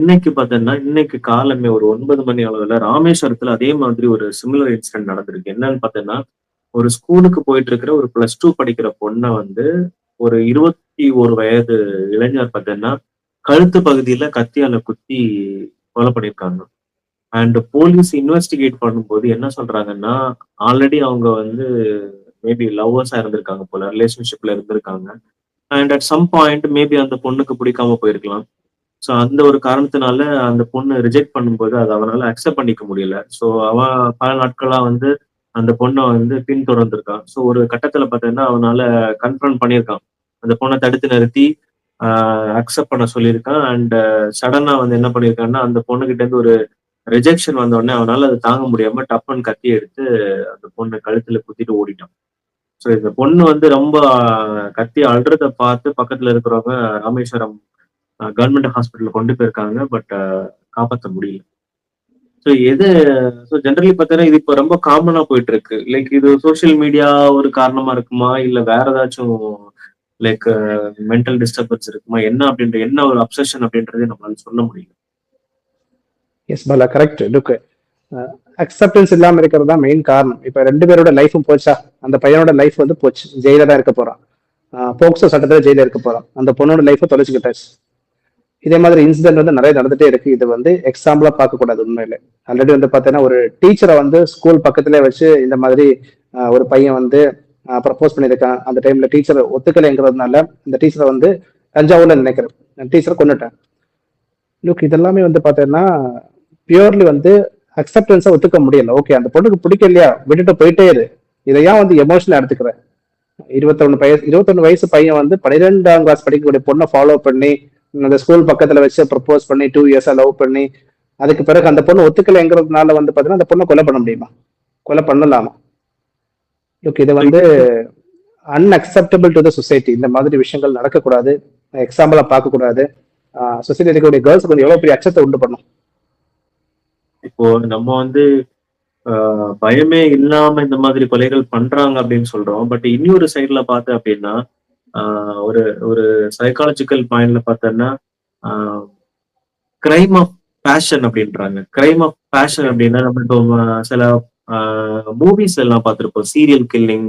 இன்னைக்கு பார்த்தீங்கன்னா இன்னைக்கு காலமே ஒரு ஒன்பது மணி அளவுல ராமேஸ்வரத்துல அதே மாதிரி ஒரு சிமிலர் இன்சிடென்ட் நடந்திருக்கு. என்னன்னு பார்த்தீங்கன்னா ஒரு ஸ்கூலுக்கு போயிட்டு இருக்கிற ஒரு பிளஸ் டூ படிக்கிற பொண்ணை வந்து ஒரு இருபத்தி ஒரு வயது இளைஞர் பார்த்தீங்கன்னா கழுத்து பகுதியில கத்தியால குத்தி கொலை பண்ணியிருக்காங்க. அண்ட் போலீஸ் இன்வெஸ்டிகேட் பண்ணும்போது என்ன சொல்றாங்கன்னா ஆல்ரெடி அவங்க வந்து மேபி லவ்வர்ஸா இருந்திருக்காங்க போல ரிலேஷன்ஷிப்ல இருந்திருக்காங்க. And at some point maybe அந்த பொண்ணுக்கு பிடிக்காம போயிருக்கலாம். ஸோ அந்த ஒரு காரணத்தினால அந்த பொண்ணு ரிஜெக்ட் பண்ணும்போது அதை அவனால அக்செப்ட் பண்ணிக்க முடியல. ஸோ அவன் பல நாட்களா வந்து அந்த பொண்ணை வந்து பின்தொடர்ந்திருக்கான். ஸோ ஒரு கட்டத்துல பார்த்தீங்கன்னா அவனால கன்ஃபர்ம் பண்ணியிருக்கான். அந்த பொண்ணை தடுத்து நிறுத்தி அக்செப்ட் பண்ண சொல்லியிருக்கான். அண்ட் சடனா வந்து என்ன பண்ணியிருக்கான்னா அந்த பொண்ணுகிட்ட இருந்து ஒரு ரிஜெக்ஷன் வந்த உடனே அவனால அதை தாங்க முடியாம டப்புன்னு கத்தி எடுத்து அந்த பொண்ணை கழுத்துல குத்திட்டு ஓடிட்டான். ஸோ இந்த பொண்ணு வந்து ரொம்ப கத்தி அழுறத பார்த்து பக்கத்துல இருக்கிறவங்க ராமேஸ்வரம் கவர்மெண்ட் ஹாஸ்பிட்டல் கொண்டு போயிருக்காங்க பட் காப்பாற்ற முடியல. ஸோ எது ஸோ ஜென்ரலி பார்த்தீங்கன்னா இது இப்போ ரொம்ப காமனா போயிட்டு இருக்கு லைக் இது சோஷியல் மீடியா ஒரு காரணமா இருக்குமா? இல்லை வேற ஏதாச்சும் லைக் மென்டல் டிஸ்டர்பன்ஸ் இருக்குமா? என்ன அப்படின்ற என்ன ஒரு அப்சஷன் அப்படின்றதே நம்மளால சொல்ல முடியல. Yes Bala correct look acceptance இல்லாம இருக்கிறது தான் மெயின் காரணம். இப்ப ரெண்டு பேரோட லைஃபும் போச்சா? அந்த பையனோட லைஃப் வந்து போச்சு. ஜெயில தான் இருக்க போறான். போக்சோ சட்டத்தில் ஜெயில இருக்க போறான். அந்த பொண்ணோட லைஃபை தொலைச்சுக்கிட்டாச்சு. இதே மாதிரி இன்சிடென்ட் வந்து நிறைய நடந்துட்டே இருக்கு. இது வந்து எக்ஸாம்பிளா பார்க்க கூடாது உண்மையில. ஆல்ரெடி வந்து பாத்தீங்கன்னா ஒரு டீச்சரை வந்து ஸ்கூல் பக்கத்துல வச்சு இந்த மாதிரி ஒரு பையன் வந்து ப்ரப்போஸ் பண்ணியிருக்கான். அந்த டைம்ல டீச்சர் ஒத்துக்கலைங்கிறதுனால இந்த டீச்சரை வந்து தஞ்சாவூர்ல நினைக்கிறேன். டீச்சரை கொண்டுட்டேன் லுக் இதெல்லாமே வந்து பாத்தீங்கன்னா பியூர்லி வந்து அக்செப்டன்ஸை ஒத்துக்க முடியல. ஓகே அந்த பொண்ணுக்கு பிடிக்கலையா விட்டுட்டு போயிட்டே இரு. இதை ஏன் வந்து எமோஷனல் எடுத்துக்கிறேன் இருபத்தொன்னு வயசு இருபத்தொன்னு வயசு பையன் வந்து பன்னிரெண்டாம் கிளாஸ் படிக்கக்கூடிய பொண்ணை ஃபாலோ பண்ணி அந்த ஸ்கூல் பக்கத்துல வச்சு ப்ரப்போஸ் பண்ணி டூ இயர்ஸா லவ் பண்ணி அதுக்கு பிறகு அந்த பொண்ணு ஒத்துக்கலைங்கிறதுனால வந்து பாத்தீங்கன்னா அந்த பொண்ணை கொலை பண்ண முடியுமா? கொலை பண்ணலாமா? லுக் இது வந்து அன்அக்செப்டபிள் டு த சொசைட்டி இந்த மாதிரி விஷயங்கள் நடக்கக்கூடாது. எக்ஸாம்பிளா பார்க்கக்கூடாது. சொசைட்டி இருக்கக்கூடிய கேர்ள்ஸ் வந்து எவ்வளவு பெரிய அச்சத்தை உண்டு பண்ணும்? இப்போ நம்ம வந்து ஆஹ், பயமே இல்லாம இந்த மாதிரி கொலைகள் பண்றாங்க அப்படின்னு சொல்றோம். பட் இன்னொரு சைட்ல பார்த்து அப்படின்னா ஒரு ஒரு சைக்காலஜிக்கல் பாயிண்ட்ல பார்த்தோம்னா கிரைம் ஆஃப் பேஷன் அப்படின்றாங்க. கிரைம் ஆஃப் பேஷன் அப்படின்னா நம்ம இப்போ சில மூவிஸ் எல்லாம் பார்த்துருப்போம். சீரியல் கில்லிங்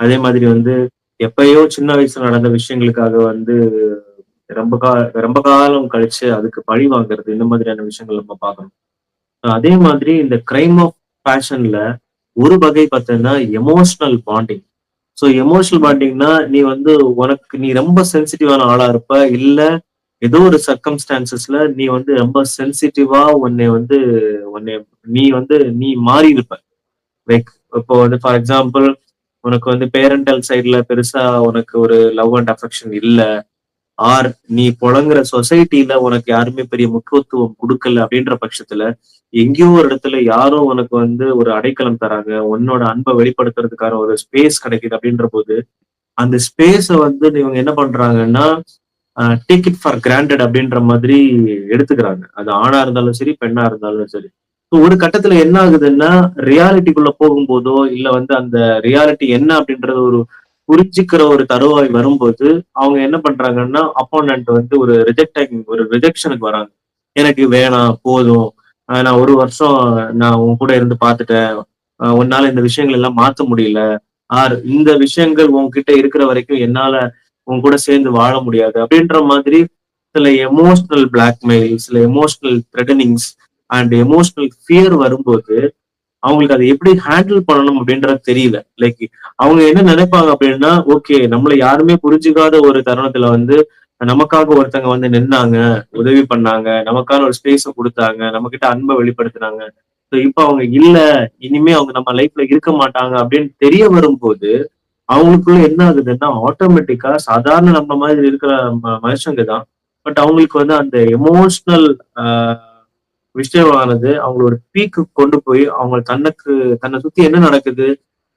அதே மாதிரி வந்து எப்பயோ சின்ன வயசுல நடந்த விஷயங்களுக்காக வந்து ரொம்ப கா ரொம்ப காலம் கழிச்சு அதுக்கு பழி வாங்குறது இந்த மாதிரியான விஷயங்கள் நம்ம பார்க்கணும். அதே மாதிரி இந்த கிரைம் ஆஃப் பேஷன்ல ஒரு வகை பார்த்தீங்கன்னா எமோஷனல் பாண்டிங் ஸோ எமோஷனல் பாண்டிங்னா நீ வந்து உனக்கு நீ ரொம்ப சென்சிட்டிவான ஆளா இருப்ப. இல்ல ஏதோ ஒரு சர்க்கம்ஸ்டான்சஸ்ல நீ வந்து ரொம்ப சென்சிட்டிவா உன்னை வந்து உன்னை நீ வந்து நீ மாறி இருப்ப. லைக் இப்போ வந்து ஃபார் எக்ஸாம்பிள் உனக்கு வந்து பேரண்டல் சைட்ல பெருசா உனக்கு ஒரு லவ் அண்ட் அஃபெக்ஷன் இல்லை. ஆர் நீ புழங்குற சொசைட்டில உனக்கு யாருமே பெரிய முக்கியத்துவம் கொடுக்கல அப்படின்ற பட்சத்துல எங்கேயோ ஒரு இடத்துல யாரோ உனக்கு வந்து ஒரு அடைக்கலம் தராங்க உன்னோட அன்பை வெளிப்படுத்துறதுக்கான ஒரு ஸ்பேஸ் கிடைக்குது அப்படின்ற போது அந்த ஸ்பேஸை வந்து இவங்க என்ன பண்றாங்கன்னா டேக் இட் ஃபார் கிராண்டட் அப்படின்ற மாதிரி எடுத்துக்கிறாங்க. அது ஆணா இருந்தாலும் சரி பெண்ணா இருந்தாலும் சரி. ஸோ ஒரு கட்டத்துல என்ன ஆகுதுன்னா ரியாலிட்டிக்குள்ள போகும்போதோ இல்ல வந்து அந்த ரியாலிட்டி என்ன அப்படின்றது ஒரு புரிஞ்சுக்கிற ஒரு தருவாய் வரும்போது அவங்க என்ன பண்றாங்கன்னா அப்போனண்ட் வந்து ஒரு ரிஜெக்ட் ஒரு ரிஜெக்ஷனுக்கு வராங்க. எனக்கு வேணாம் போதும். நான் ஒரு வருஷம் நான் உன் கூட இருந்து பார்த்துட்டேன். உன்னால இந்த விஷயங்கள் எல்லாம் மாத்த முடியல. ஆர் இந்த விஷயங்கள் உன்கிட்ட இருக்கிற வரைக்கும் என்னால உன் கூட சேர்ந்து வாழ முடியாது. அப்படின்ற மாதிரி சில எமோஷனல் பிளாக்மெயில் சில emotional threatenings and emotional fear வரும்போது அவங்களுக்கு அதை எப்படி ஹேண்டில் பண்ணணும் அப்படின்றது தெரியல. லைக் அவங்க என்ன நினைப்பாங்க அப்படின்னா ஓகே நம்மள யாருமே புரிஞ்சுக்காத ஒரு தருணத்துல வந்து நமக்காக ஒருத்தங்க வந்து நின்னாங்க உதவி பண்ணாங்க நமக்கான ஒரு ஸ்பேஸ கொடுத்தாங்க நம்ம கிட்ட அன்பை வெளிப்படுத்தினாங்க. ஸோ இப்போ அவங்க இல்ல இனிமே அவங்க நம்ம லைஃப்ல இருக்க மாட்டாங்க அப்படின்னு தெரிய வரும்போது அவங்களுக்குள்ள என்ன ஆகுதுன்னா ஆட்டோமேட்டிக்கா சாதாரண நம்ம மாதிரி இருக்கிற ம- மனுஷங்க தான். பட் அவங்களுக்கு வந்து அந்த எமோஷனல் விஷயமானது அவங்கள ஒரு பீக்கு கொண்டு போய் அவங்க தனக்கு தன்னை சுத்தி என்ன நடக்குது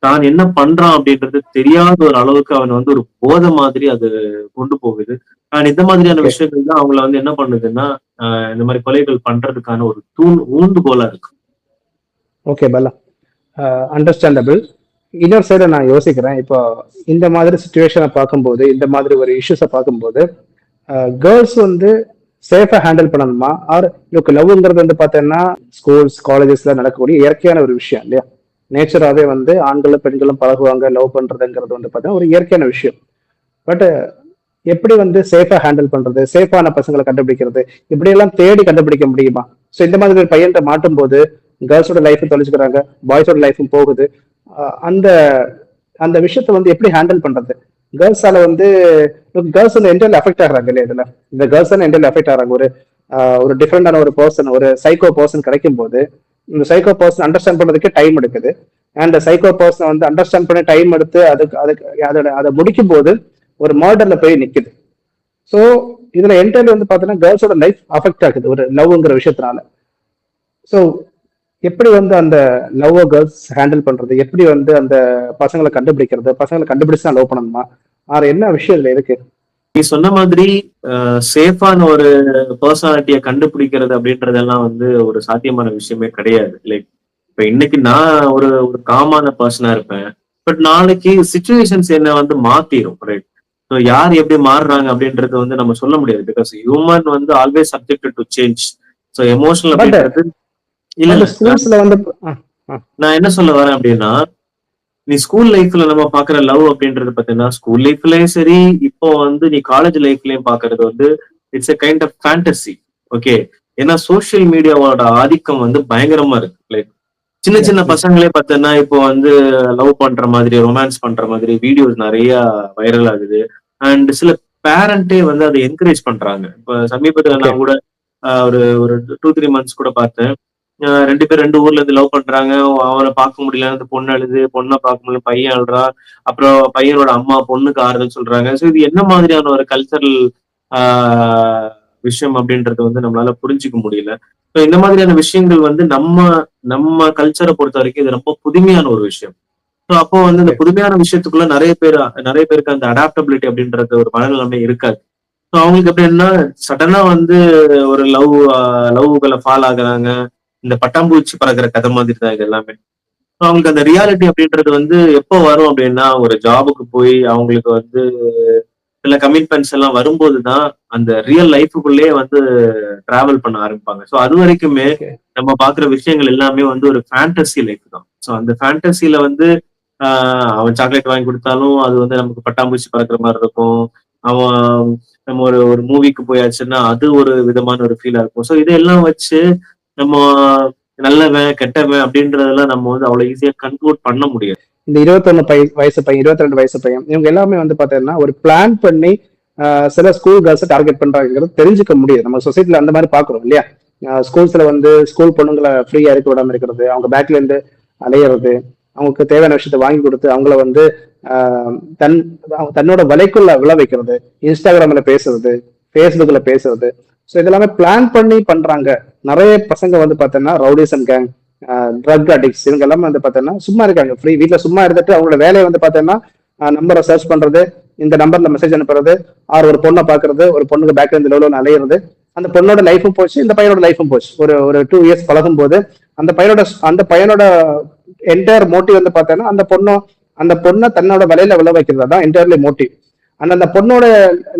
தான் என்ன பண்றான் அப்படின்றது தெரியாத ஒரு அளவுக்கு அவன் வந்து ஒரு போதை மாதிரி அது கொண்டு போகுது. அண்ட் இந்த மாதிரியான. விஷயங்கள் தான் அவங்கள வந்து என்ன பண்ணுதுன்னா இந்த மாதிரி கொலைகள் பண்றதுக்கான ஒரு தூண் ஊண்டுகோலா இருக்கு. ஓகே பல்லா. அண்டர்ஸ்டாண்டபிள் இன்னொரு சைடு நான் யோசிக்கிறேன். இப்போ இந்த மாதிரி சுச்சுவேஷனை பார்க்கும்போது இந்த மாதிரி ஒரு இஷ்யூஸை பார்க்கும்போது கேர்ள்ஸ் வந்து சேஃபா ஹேண்டில் பண்ணணுமா? ஆர் லுக் லவ்ங்கிறது வந்து பார்த்தீங்கன்னா ஸ்கூல்ஸ் காலேஜஸ்ல நடக்கக்கூடிய இயற்கையான ஒரு விஷயம் இல்லையா? நேச்சராகவே வந்து ஆண்களும் பெண்களும் பழகுவாங்க லவ் பண்றதுங்கிறது வந்து பார்த்தீங்கன்னா ஒரு இயற்கையான விஷயம். பட் எப்படி வந்து சேஃபா ஹேண்டில் பண்றது? சேஃபான பசங்களை கண்டுபிடிக்கிறது? இப்படி எல்லாம் தேடி கண்டுபிடிக்க முடியுமா? ஸோ இந்த மாதிரி ஒரு பையன்கிட்ட மாட்டும் போது கேர்ள்ஸோட லைஃப்பும் தொலைச்சுக்கிறாங்க பாய்ஸோட லைஃபும் போகுது. அந்த அந்த விஷயத்த வந்து எப்படி ஹேண்டில் பண்றது? கேர்ள்ஸால வந்து கேர்ள்ஸ் வந்து என்டல் அஃபெக்ட் ஆகிறாங்க இல்லையா இதுல? இந்த கேர்ள்ஸ் வந்து என்டல் அஃபெக்ட் ஆகிறாங்க. ஒரு ஒரு டிஃப்ரெண்டான ஒரு பர்சன் ஒரு சைக்கோ பர்சன் கிடைக்கும் போது இந்த சைக்கோ பர்சன் அண்டர்ஸ்டாண்ட் பண்ணுறதுக்கு டைம் எடுக்குது. அண்ட் சைக்கோ பர்சனை வந்து அண்டர்ஸ்டாண்ட் பண்ணி டைம் எடுத்து அதுக்கு அதுக்கு அதோட அதை முடிக்கும் போது ஒரு மர்டர்ல போய் நிக்குது. ஸோ இதுல என்டர்லி வந்து பாத்தீங்கன்னா கேர்ள்ஸோட லைஃப் அஃபெக்ட் ஆகுது ஒரு லவ்ங்கிற விஷயத்தினால. ஸோ எப்படி வந்து அந்த லவ் கேர்ள்ஸ் ஹேண்டில் பண்றது? எப்படி வந்து அந்த பசங்களை கண்டுபிடிக்கிறது? பசங்களை கண்டுபிடிச்சு தான் லவ் பண்ணணுமா? ஆறு என்ன விஷயம் இதுல இருக்கு? நீ சொன்ன மாதிரி சேஃபான ஒரு பர்சனாலிட்டியை கண்டுபிடிக்கிறது அப்படின்றதெல்லாம் வந்து ஒரு சாத்தியமான விஷயமே கிடையாது. லைக் இப்ப இன்னைக்கு நான் ஒரு ஒரு காமான பர்சனா இருப்பேன். பட் நாளைக்கு சுச்சுவேஷன்ஸ் என்ன வந்து மாத்திரும் ரைட் ஸோ யார் எப்படி மாறுறாங்க அப்படின்றது வந்து நம்ம சொல்ல முடியாது. பிகாஸ் ஹியூமன் வந்து always subject to change so emotional அப்படின்றது இல்ல ஸ்கூல்ஸ்ல வந்து நான் என்ன சொல்ல வரேன் அப்படின்னா நீ ஸ்கூல் லைஃப்ல நம்ம பாக்குற லவ் அப்படின்றது பாத்தீங்கன்னா ஸ்கூல் லைஃப்லயும் சரி இப்போ வந்து நீ காலேஜ் லைஃப்லயும் பாக்குறது வந்து it's a kind of fantasy okay ஏன்னா சோஷியல் மீடியாவோட ஆதிக்கம் வந்து பயங்கரமா இருக்கு லைக் சின்ன சின்ன. பசங்களே பார்த்தோன்னா இப்போ வந்து லவ் பண்ற மாதிரி ரொமான்ஸ் பண்ற மாதிரி வீடியோஸ் நிறைய வைரல் ஆகுது. அண்ட் சில பேரண்டே வந்து அதை என்கரேஜ் பண்றாங்க. இப்ப சமீபத்துல நான் கூட ஒரு ஒரு டூ த்ரீ மந்த்ஸ் கூட பார்த்தேன். ரெண்டு பேர் ரெண்டு ஊர்ல இருந்து லவ் பண்றாங்க. அவனை பார்க்க முடியல. அந்த பொண்ணு அழுது பொண்ணை பார்க்க முடியல பையன் அழுறா. அப்புறம் பையனோட அம்மா பொண்ணுக்கு ஆறுதல் சொல்றாங்க. ஸோ இது என்ன மாதிரியான ஒரு கல்ச்சரல் விஷயம் அப்படின்றது வந்து நம்மளால புரிஞ்சுக்க முடியல. ஸோ இந்த மாதிரியான விஷயங்கள் வந்து நம்ம நம்ம கல்ச்சரை பொறுத்த வரைக்கும் இது ரொம்ப புதுமையான ஒரு விஷயம். ஸோ அப்போ வந்து இந்த புதுமையான விஷயத்துக்குள்ள நிறைய பேர் நிறைய பேருக்கு அந்த அடாப்டபிலிட்டி அப்படின்றது ஒரு மனநிலைமை இருக்காது. ஸோ அவங்களுக்கு எப்படின்னா சடனா வந்து ஒரு லவ் லவ்களை ஃபால் ஆகுறாங்க. இந்த பட்டாம்பூச்சி பறக்கிற கதை மாதிரி தான் இது எல்லாமே. அவங்களுக்கு அந்த ரியாலிட்டி அப்படின்றது வந்து எப்போ வரும் அப்படின்னா ஒரு ஜாபுக்கு போய் அவங்களுக்கு வந்து சில கமிட்மெண்ட்ஸ் எல்லாம் வரும்போது தான் அந்த ரியல் லைஃபுக்குள்ளேயே வந்து டிராவல் பண்ண ஆரம்பிப்பாங்க. ஸோ அது வரைக்குமே. நம்ம பாக்குற விஷயங்கள் எல்லாமே வந்து ஒரு ஃபேண்டசி லைஃப் தான். ஸோ அந்த ஃபேண்டசில வந்து அவன் சாக்லேட் வாங்கி கொடுத்தாலும் அது வந்து நமக்கு பட்டாம்பூச்சி பறக்கிற மாதிரி இருக்கும். அவன் நம்ம ஒரு ஒரு மூவிக்கு போயாச்சுன்னா அது ஒரு விதமான ஒரு ஃபீலா இருக்கும். ஸோ இதெல்லாம் வச்சு நம்ம நல்லவன் கெட்டவன் அப்படின்றதெல்லாம் நம்ம வந்து அவ்வளவு ஈஸியா கன்க்ளூட் பண்ண முடியாது. இந்த இருபத்தொன்னு பை வயசு பையன் இருபத்தி ரெண்டு வயசு பையன் இவங்க எல்லாமே வந்து பாத்தீங்கன்னா ஒரு பிளான் பண்ணி சில ஸ்கூல் கேர்ள்ஸை டார்கெட் பண்றாங்கிறது தெரிஞ்சுக்க முடியுது. நம்ம சொசைட்டில அந்த மாதிரி பாக்குறோம் இல்லையா? ஸ்கூல்ஸ்ல வந்து ஸ்கூல் பொண்ணுங்களை ஃப்ரீயா இருக்க விடாம இருக்கிறது அவங்க பேக்ல இருந்து அலையிறது அவங்களுக்கு தேவையான விஷயத்த வாங்கி கொடுத்து அவங்கள வந்து தன் அவங்க தன்னோட வலைக்குள்ள விழ வைக்கிறது இன்ஸ்டாகிராம்ல பேசுறது ஃபேஸ்புக்ல பேசுறது. ஸோ இதெல்லாமே பிளான் பண்ணி பண்றாங்க. நிறைய பசங்க வந்து பார்த்தோன்னா ரவுடிசம் கேங் ட்ரக் அடிக்ட்ஸ் இவங்க எல்லாமே வந்து பார்த்தோன்னா சும்மா இருக்காங்க ஃப்ரீ வீட்டில் சும்மா இருந்துட்டு அவங்களோட வேலையை வந்து பார்த்தோன்னா நம்பரை சர்ச் பண்ணுறது இந்த நம்பர்ல மெசேஜ் அனுப்புறது ஆர் ஒரு பொண்ணை பார்க்கறது ஒரு பொண்ணுக்கு பேக்ல இருந்து லோலோன்னு அலையிறது அந்த பொண்ணோட லைஃபும் போச்சு இந்த பையனோட லைஃபும் போச்சு. ஒரு ஒரு டூ இயர்ஸ் பழகும் போது அந்த பையனோட அந்த பையனோட என்டையர் மோட்டிவ் வந்து பார்த்தோன்னா அந்த பொண்ணும் அந்த பொண்ணை தன்னோட விலையில விளை வைக்கிறது தான் என்டையர்லி மோட்டிவ் அந்த அந்த பொண்ணோட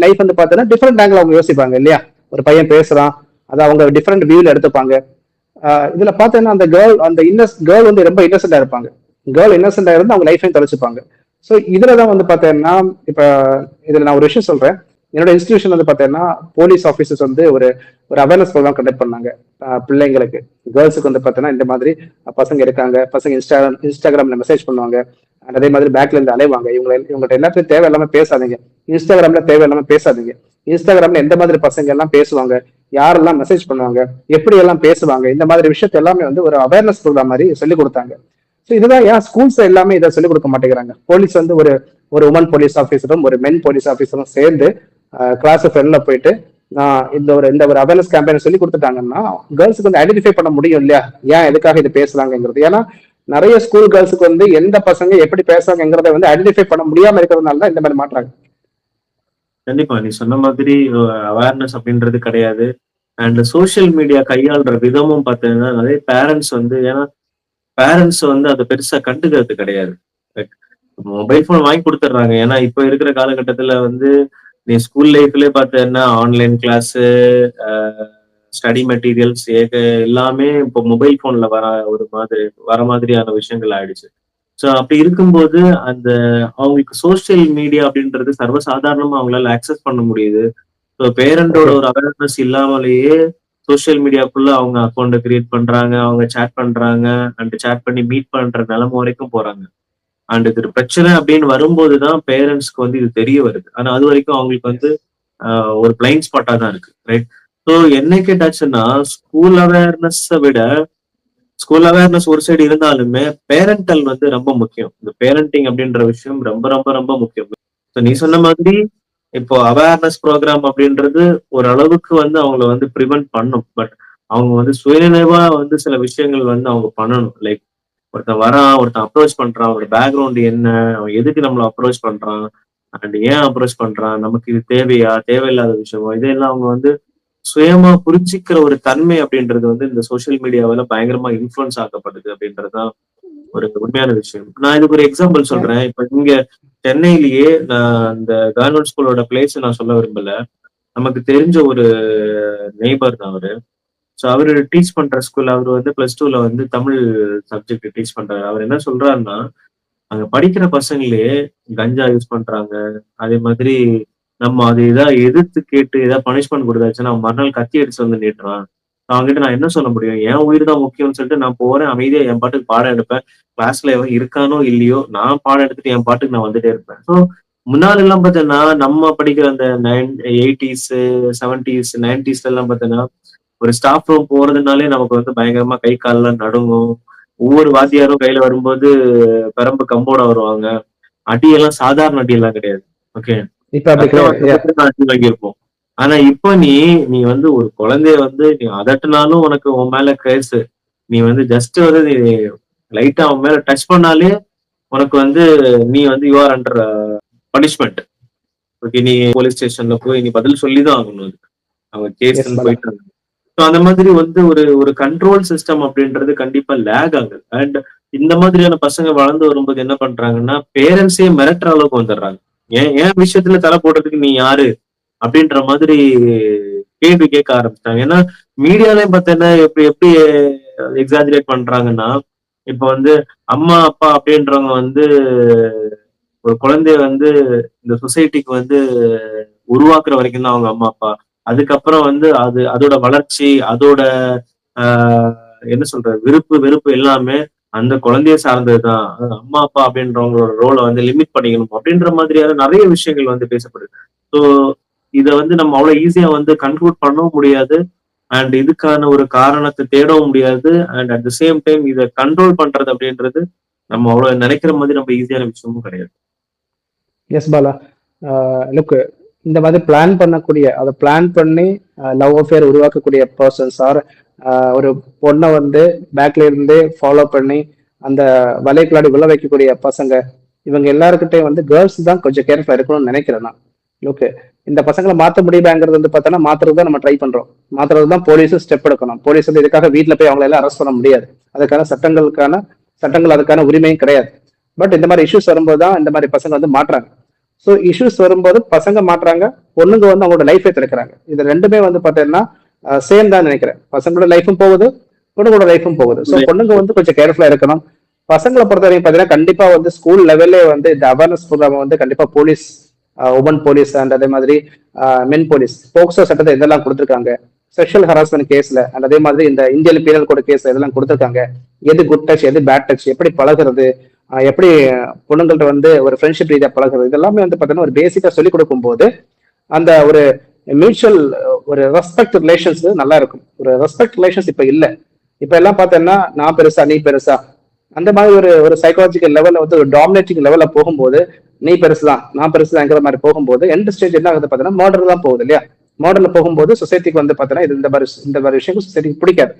லைஃப் வந்து பார்த்தோன்னா டிஃப்ரெண்ட் ஆங்கிள் அவங்க யோசிப்பாங்க இல்லையா? ஒரு பையன் பேசுறான் அதை அவங்க டிஃப்ரெண்ட் வியூல எடுத்துப்பாங்க. இதுல பார்த்தோன்னா அந்த கேர்ள் அந்த இன்னஸ் கேர்ள் வந்து ரொம்ப இன்னசென்டா இருப்பாங்க. கேர்ள் இன்னசென்டா இருந்து அவங்க லைஃபையும் தொலைச்சிப்பாங்க. ஸோ இதுல தான் வந்து பார்த்தீங்கன்னா இப்ப இதுல நான் ஒரு விஷயம் சொல்றேன். என்னோட இன்ஸ்டிடியூஷன் வந்து பார்த்தீங்கன்னா போலீஸ் ஆஃபீஸர்ஸ் வந்து ஒரு ஒரு அவேர்னஸ் ப்ரோக்ராம் கண்டக்ட் பண்ணாங்க. பிள்ளைங்களுக்கு. கேர்ள்ஸுக்கு வந்து பார்த்தீங்கன்னா இந்த மாதிரி பசங்க இருக்காங்க. பசங்க இன்ஸ்டாகிராம் இன்ஸ்டாகிராம்ல மெசேஜ் பண்ணுவாங்க. அதே மாதிரி பேக்ல இருந்து அலைவாங்க. இவங்க இவங்கள்ட்ட எல்லாத்தையும் தேவை இல்லாம பேசாதீங்க. இன்ஸ்டாகிராம்ல தேவை இல்லாம பேசாதீங்க. இன்ஸ்டாகிராம்ல எந்த மாதிரி பசங்க எல்லாம் பேசுவாங்க? யாரெல்லாம் மெசேஜ் பண்ணுவாங்க எப்படி எல்லாம் பேசுவாங்க இந்த மாதிரி விஷயத்த எல்லாமே வந்து ஒரு அவேர்னஸ் ப்ரோக்ராம் மாதிரி சொல்லி கொடுத்தாங்க. ஸோ இதுதான் ஏன் ஸ்கூல்ஸ் எல்லாமே இதை சொல்லிக் கொடுக்க மாட்டேங்கிறாங்க. போலீஸ் வந்து ஒரு ஒரு உமன் போலீஸ் ஆஃபீஸரும் ஒரு மென் போலீஸ் ஆஃபீஸரும் சேர்ந்து கிளாஸ் ஃப்ரெண்ட்ல போயிட்டு நான் இந்த ஒரு இந்த ஒரு அவேர்னஸ் கேம்பெயின் சொல்லி கொடுத்துட்டாங்கன்னா கேர்ள்ஸுக்கு வந்து ஐடென்டிஃபை பண்ண முடியும் இல்லையா? ஏன் எதுக்காக இது பேசுறாங்கிறது ஏன்னா நிறைய ஸ்கூல் கேர்ள்ஸுக்கு வந்து எந்த பசங்க எப்படி பேசுறாங்கிறத வந்து ஐடென்டிஃபை பண்ண முடியாம இருக்கிறதுனால தான் இந்த மாதிரி மாட்டுறாங்க கண்டிப்பா நீ சொன்ன மாதிரி அவேர்னஸ் அப்படின்றது கிடையாது. அண்ட் சோஷியல் மீடியா கையாளுற விதமும் பார்த்தீங்கன்னா நிறைய பேரண்ட்ஸ் வந்து ஏன்னா பேரண்ட்ஸ் வந்து அதை பெருசா கண்டுக்கிறது கிடையாது. மொபைல் ஃபோன் வாங்கி கொடுத்துட்றாங்க. ஏன்னா இப்ப இருக்கிற காலகட்டத்துல வந்து நீ ஸ்கூல் லைஃப்லயே பார்த்தேன்னா ஆன்லைன் கிளாஸ் ஸ்டடி மெட்டீரியல்ஸ் ஏக எல்லாமே இப்போ மொபைல் போன்ல வர ஒரு மாதிரி வர மாதிரியான விஷயங்கள் ஆயிடுச்சு. ஸோ அப்படி இருக்கும்போது அந்த அவங்களுக்கு சோஷியல் மீடியா அப்படின்றது சர்வசாதாரணமா அவங்களால அக்சஸ் பண்ண முடியுது. ஸோ பேரண்டோட ஒரு அவேர்னஸ் இல்லாமலேயே சோஷியல் மீடியாக்குள்ள அவங்க அக்கௌண்ட்டை கிரியேட் பண்றாங்க அவங்க சேட் பண்றாங்க அண்ட் சேட் பண்ணி மீட் பண்ற நிலைமை வரைக்கும் போறாங்க. அண்ட் இது பிரச்சனை அப்படின்னு வரும்போது தான் பேரண்ட்ஸ்க்கு வந்து இது தெரிய வருது. ஆனா அது வரைக்கும் அவங்களுக்கு வந்து ஒரு பிளைண்ட் ஸ்பாட்டா தான் இருக்கு ரைட் ஸோ என்ன கேட்டாச்சுன்னா ஸ்கூல் அவேர்னஸை விட ஸ்கூல் அவேர்னஸ் ஒரு சைடு இருந்தாலுமே பேரண்டல் வந்து ரொம்ப முக்கியம். இந்த பேரண்டிங் அப்படின்ற விஷயம் ரொம்ப ரொம்ப ரொம்ப முக்கியம். ஸோ நீ சொன்ன மாதிரி இப்போ அவேர்னஸ் ப்ரோக்ராம் அப்படின்றது ஒரு அளவுக்கு வந்து அவங்கள வந்து ப்ரிவென்ட் பண்ணும். பட் அவங்க வந்து சுயநினைவா வந்து சில விஷயங்கள் வந்து அவங்க பண்ணணும். லைக் ஒருத்தன் வரான் ஒருத்தன் அப்ரோச் பண்றான் அவனோட பேக்ரவுண்ட் என்ன அவன் எதுக்கு நம்மளை அப்ரோச் பண்றான் அண்ட் ஏன் அப்ரோச் பண்றான் நமக்கு இது தேவையா தேவையில்லாத விஷயமோ இதெல்லாம் அவங்க வந்து சுயமா புரிஞ்சிக்கிற ஒரு தன்மை அப்படின்றது வந்து இந்த சோஷியல் மீடியாவில பயங்கரமா இன்ஃபுளுன்ஸ் ஆக்கப்படுது அப்படின்றதுதான் ஒரு உண்மையான விஷயம். நான் இதுக்கு ஒரு எக்ஸாம்பிள் சொல்றேன். இப்ப இங்க சென்னையிலேயே நான் இந்த கவர்மெண்ட் ஸ்கூலோட பிளேஸ் நான் சொல்ல விரும்பல. நமக்கு தெரிஞ்ச ஒரு நெய்பர் தான் அவரு. ஸோ அவரு டீச் பண்ற ஸ்கூல் அவர் வந்து பிளஸ் டூல வந்து தமிழ் சப்ஜெக்ட் டீச் பண்றாரு. அவர் என்ன சொல்றாருன்னா அங்க படிக்கிற பசங்களே கஞ்சா யூஸ் பண்றாங்க. அதே மாதிரி நம்ம அது இதா எதிர்த்து கேட்டு ஏதாவது பனிஷ்மெண்ட் கொடுத்தாச்சுன்னா மறுநாள் கத்தி அடிச்சு வந்து நீட்டுறான் அவங்ககிட்ட நான் என்ன சொல்ல முடியும்? என் உயிர் தான் முக்கியம்னு சொல்லிட்டு நான் போறேன் அமைதியா என் பாட்டுக்கு பாடம் எடுப்பேன். கிளாஸ்ல எவன் இருக்கானோ இல்லையோ நான் பாடம் எடுத்துட்டு என் பாட்டுக்கு நான் வந்துட்டே இருப்பேன். ஸோ முன்னாடி எல்லாம் பார்த்தீங்கன்னா நம்ம படிக்கிற அந்த நைன் எயிட்டிஸ் செவன்டிஸ் நைன்டிஸ்ல எல்லாம் பார்த்தீங்கன்னா ஒரு ஸ்டாஃப் ரூம் போறதுனாலே நமக்கு வந்து பயங்கரமா கை காலெல்லாம் நடுங்கும். ஒவ்வொரு வாத்தியாரும் கையில வரும்போது பெரம்பு கம்போட வருவாங்க. அடியெல்லாம் சாதாரண அடியெல்லாம் கிடையாது. ஓகே இப்ப வாங்கியிருப்போம். ஆனா இப்போ நீ நீ வந்து ஒரு குழந்தைய வந்து நீ அதட்டுனாலும் உனக்கு உன் மேல கேஸ் நீ வந்து ஜஸ்ட் வந்து நீ லைட்டா அவன் மேல டச் பண்ணாலே உனக்கு வந்து நீ வந்து you are under punishment okay நீ போலீஸ் ஸ்டேஷன்ல போய் நீ பதில் சொல்லிதான் ஆகணும் அதுக்கு. அவங்க கேஸ். போயிட்டு ஸோ அந்த மாதிரி வந்து ஒரு ஒரு கண்ட்ரோல் சிஸ்டம் அப்படின்றது கண்டிப்பா லேக் ஆகுது. அண்ட் இந்த மாதிரியான பசங்க வளர்ந்து வரும்போது என்ன பண்றாங்கன்னா பேரண்ட்ஸே மிரட்டுற அளவுக்கு வந்துடுறாங்க. ஏன் ஏன் விஷயத்துல தலை போடுறதுக்கு நீ யாரு? அப்படின்ற மாதிரி கேள்வி கேட்க ஆரம்பிச்சிட்டாங்க. ஏன்னா மீடியாலையும் பார்த்தீங்கன்னா எப்படி எப்படி எக்ஸாஜரேட் பண்றாங்கன்னா இப்ப வந்து அம்மா அப்பா அப்படின்றவங்க வந்து ஒரு குழந்தைய வந்து இந்த சொசைட்டிக்கு வந்து உருவாக்குற வரைக்கும் தான் அவங்க அம்மா அப்பா. அதுக்கப்புறம் வந்து அது அதோட வளர்ச்சி அதோட என்ன சொல்ற விருப்பு வெறுப்பு எல்லாமே அந்த குழந்தைய சார்ந்ததுதான். அம்மா அப்பா அப்படின்றவங்களோட ரோலை வந்து லிமிட் பண்ணிக்கணும் அப்படின்ற மாதிரியான நிறைய விஷயங்கள் வந்து பேசப்படுது. ஸோ இதை வந்து நம்ம அவ்வளவு ஈஸியா வந்து கன்க்ளூட் பண்ணவும் முடியாது. அண்ட் இதுக்கான ஒரு காரணத்தை தேடவும் முடியாது. And at the same time இதை கண்ட்ரோல் பண்றது அப்படின்றது நம்ம அவ்வளவு நினைக்கிற மாதிரி நம்ம ஈஸியான விஷயமும் கிடையாது. எஸ் பாலா. லுக் இந்த மாதிரி பிளான் பண்ணக்கூடிய அதை பிளான் பண்ணி லவ் அஃபேர் உருவாக்கக்கூடிய பர்சன்ஸ் ஆர் ஒரு பொண்ணை வந்து பேக்ல இருந்து ஃபாலோ பண்ணி அந்த வலைக்குள்ளாடி உள்ள வைக்கக்கூடிய பசங்க இவங்க எல்லாருக்கிட்டையும் வந்து கேர்ள்ஸ் தான் கொஞ்சம் கேர்ஃபுல்லா இருக்கணும்னு நினைக்கிறேன் நான். ஓகே இந்த பசங்களை மாத்த முடியுமாங்கிறது வந்து பார்த்தோன்னா மாத்துறது தான் நம்ம ட்ரை பண்றோம். மாத்துறது தான் போலீஸும் ஸ்டெப் எடுக்கணும். போலீஸ் வந்து இதுக்காக வீட்டில் போய் அவங்களை எல்லாம் அரெஸ்ட் பண்ண முடியாது. அதுக்கான சட்டங்களுக்கான சட்டங்கள் அதுக்கான உரிமையும் கிடையாது. பட் இந்த மாதிரி இஷ்யூஸ் வரும்போது தான் இந்த மாதிரி பசங்க வந்து மாட்டுறாங்க ஸோ இஷ்யூஸ் வரும்போது பசங்க மாட்டுறாங்க பொண்ணுங்க வந்து அவங்களோட லைஃபே திறக்கிறாங்க. இது ரெண்டுமே வந்து பார்த்தீங்கன்னா சேம் தான் நினைக்கிறேன். பசங்களோட லைஃபும் போகுது பொண்ணுங்களோட லைஃபும் போகுது. ஸோ பொண்ணுங்க வந்து கொஞ்சம் கேர்ஃபுல்லா இருக்கணும். பசங்களை பொறுத்த வரைக்கும் பார்த்தீங்கன்னா கண்டிப்பா வந்து ஸ்கூல் லெவல்லே வந்து இந்த அவேர்னஸ் ப்ரோக்ராம் வந்து கண்டிப்பா போலீஸ் உமன் போலீஸ் அண்ட் அதே மாதிரி மென் போலீஸ் போக்சோ சட்டத்தை இதெல்லாம் கொடுத்துருக்காங்க. செக்ஷுவல் ஹராஸ்மெண்ட் கேஸ்ல அண்ட் அதே மாதிரி இந்த இந்தியன் பீனல் கோட் கேஸ் இதெல்லாம் கொடுத்துருக்காங்க. எது குட் டச் எது பேட் டச் எப்படி பழகுறது எப்படி பொண்ணுங்கள்ட்ட வந்து ஒரு ஃப்ரெண்ட்ஷிப் ரீதியா பழகுறது இதெல்லாமே வந்து பார்த்தீங்கன்னா ஒரு பேசிக்கா சொல்லி கொடுக்கும்போது அந்த ஒரு மியூச்சுவல் ஒரு ரெஸ்பெக்ட் ரிலேஷன்ஸ் நல்லா இருக்கும். ஒரு ரெஸ்பெக்ட் ரிலேஷன்ஸ் இப்ப இல்ல. இப்ப எல்லாம் பார்த்தோன்னா நான் பெருசா நீ பெருசா. அந்த மாதிரி ஒரு ஒரு சைக்காலஜிக்கல் லெவல்ல வந்து ஒரு டாமினேட்டிங் லெவல்ல போகும்போது நீ பெருசு தான் நான் பெருசுதாங்கிற மாதிரி போகும்போது எண்ட் ஸ்டேஜ் என்ன ஆகுது பார்த்தீங்கன்னா மாடல் தான் போகுது இல்லையா? மாடலில் போகும்போது சொசைட்டிக்கு வந்து பார்த்தீங்கன்னா இது இந்த மாதிரி இந்த மாதிரி விஷயங்கள் சொசைட்டிக்கு பிடிக்காது.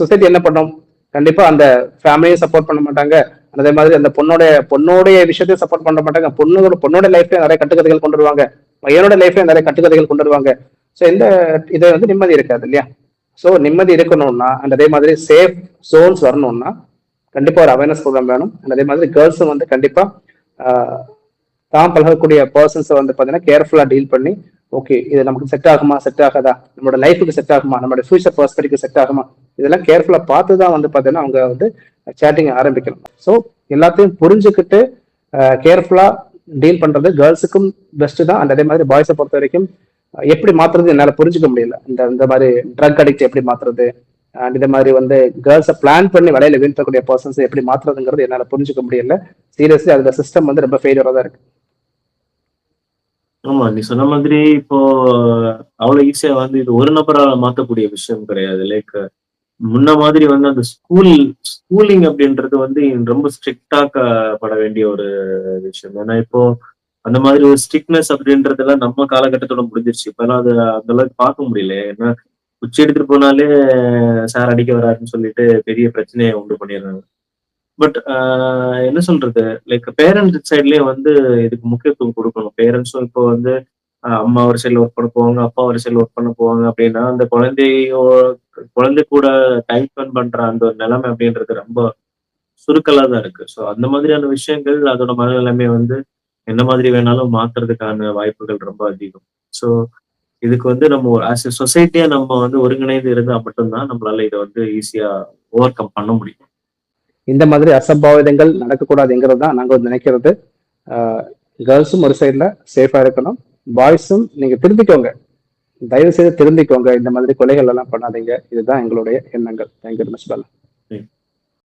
சொசைட்டி என்ன பண்ணும்? கண்டிப்பா அந்த ஃபேமிலியை சப்போர்ட் பண்ண மாட்டாங்க. அதே மாதிரி அந்த பொண்ணோட பொண்ணோடைய விஷயத்தையும் சப்போர்ட் பண்ண மாட்டாங்க. பொண்ணோட பொண்ணோட லைஃப்ல நிறைய கட்டுக்கதைகள் கொண்டு வருவாங்க. பையனோட லைஃப்ல நிறைய கட்டுக்கதைகள் கொண்டு வருவாங்க. ஸோ இந்த இது வந்து நிம்மதி இருக்காது இல்லையா? ஸோ நிம்மதி இருக்கணும்னா அண்ட் அதே மாதிரி சேஃப் ஜோன்ஸ் வரணும்னா கண்டிப்பாக ஒரு அவேர்னஸ் ப்ரோக்ராம் வேணும். அண்ட் அதே மாதிரி கேர்ள்ஸும் வந்து கண்டிப்பாக தான் பழகக்கூடிய பர்சன்ஸை வந்து பார்த்தீங்கன்னா கேர்ஃபுல்லாக டீல் பண்ணி ஓகே இது நமக்கு செட் ஆகுமா செட் ஆகாதா? நம்மளோட லைஃபுக்கு செட் ஆகுமா? நம்மளோட ஃபியூச்சர் பர்ஸ்பெக்டிவ் செட் ஆகுமா? இதெல்லாம் கேர்ஃபுல்லாக பார்த்து தான் வந்து பார்த்தீங்கன்னா அவங்க வந்து சேட்டிங் ஆரம்பிக்கணும். ஸோ எல்லாத்தையும் புரிஞ்சுக்கிட்டு கேர்ஃபுல்லாக டீல் பண்ணுறது கேர்ள்ஸுக்கும் பெஸ்ட்டு தான். அண்ட் அதே மாதிரி பாய்ஸை பொறுத்த வரைக்கும் எப்படி மாத்துறது என்னால புரிஞ்சுக்க முடியல. இந்த இந்த மாதிரி ட்ரக் அடிக்ட் எப்படி மாத்துறது? அண்ட் இந்த மாதிரி வந்து கேர்ள்ஸை பிளான் பண்ணி வலையில வீழ்த்தக்கூடிய பர்சன்ஸ் எப்படி மாத்துறதுங்கிறது என்னால புரிஞ்சுக்க முடியல. சீரியஸ்லி அதுல சிஸ்டம் வந்து ரொம்ப ஃபெயிலியரா தான் இருக்கு. ஆமா நீ சொன்ன மாதிரி இப்போ அவ்வளவு ஈஸியா வந்து இது ஒரு நபரால மாத்தக்கூடிய விஷயம் கிடையாது. லைக் முன்ன மாதிரி வந்து அந்த ஸ்கூல் ஸ்கூலிங் அப்படின்றது வந்து ரொம்ப ஸ்ட்ரிக்டாக்கப்பட வேண்டிய ஒரு விஷயம். ஏன்னா இப்போ அந்த மாதிரி ஒரு ஸ்ட்ரிக்ட்னஸ் அப்படின்றதெல்லாம் நம்ம காலகட்டத்தோட முடிஞ்சிருச்சு. இப்பெல்லாம் அது அந்த அளவுக்கு பார்க்க முடியல. ஏன்னா உச்சி எடுத்துட்டு போனாலே சார் அடிக்க வராருன்னு சொல்லிட்டு பெரிய பிரச்சனையை உண்டு பண்ணிடுறாங்க. பட் என்ன சொல்றது? லைக் பேரண்ட்ஸ் சைட்லயே வந்து இதுக்கு முக்கியத்துவம் கொடுக்கணும். பேரண்ட்ஸும் இப்போ வந்து அம்மா ஒரு சைடில் ஒர்க் பண்ண போவாங்க அப்பா ஒரு சைடில் ஒர்க் பண்ண போவாங்க அப்படின்னா அந்த குழந்தையோ குழந்தை கூட டைம் ஸ்பெண்ட் பண்ற அந்த ஒரு நிலைமை அப்படின்றது ரொம்ப சுருக்கலா தான் இருக்கு. ஸோ அந்த மாதிரியான விஷயங்கள் அதோட மனநிலைமை வந்து என்ன மாதிரி வேணாலும் மாத்துறதுக்கான வாய்ப்புகள் ரொம்ப அதிகம். ஸோ இதுக்கு வந்து நம்ம ஆஸ் எ சொசைட்டியா நம்ம வந்து ஒருங்கிணைந்து இருந்தா மட்டும்தான் நம்மளால இதை வந்து ஈஸியா ஓவர் கம் பண்ண முடியும். இந்த மாதிரி அசம்பாவிதங்கள் நடக்கக்கூடாதுங்கிறது தான் நாங்கள் நினைக்கிறது. கேர்ள்ஸும் ஒரு சைடில் சேஃபாக இருக்கணும். பாய்ஸும் நீங்கள் திருந்திக்கோங்க. தயவு செய்து திருந்திக்கோங்க. இந்த மாதிரி கொலைகள் எல்லாம் பண்ணாதீங்க. இதுதான் எங்களுடைய எண்ணங்கள். Thank you much Bala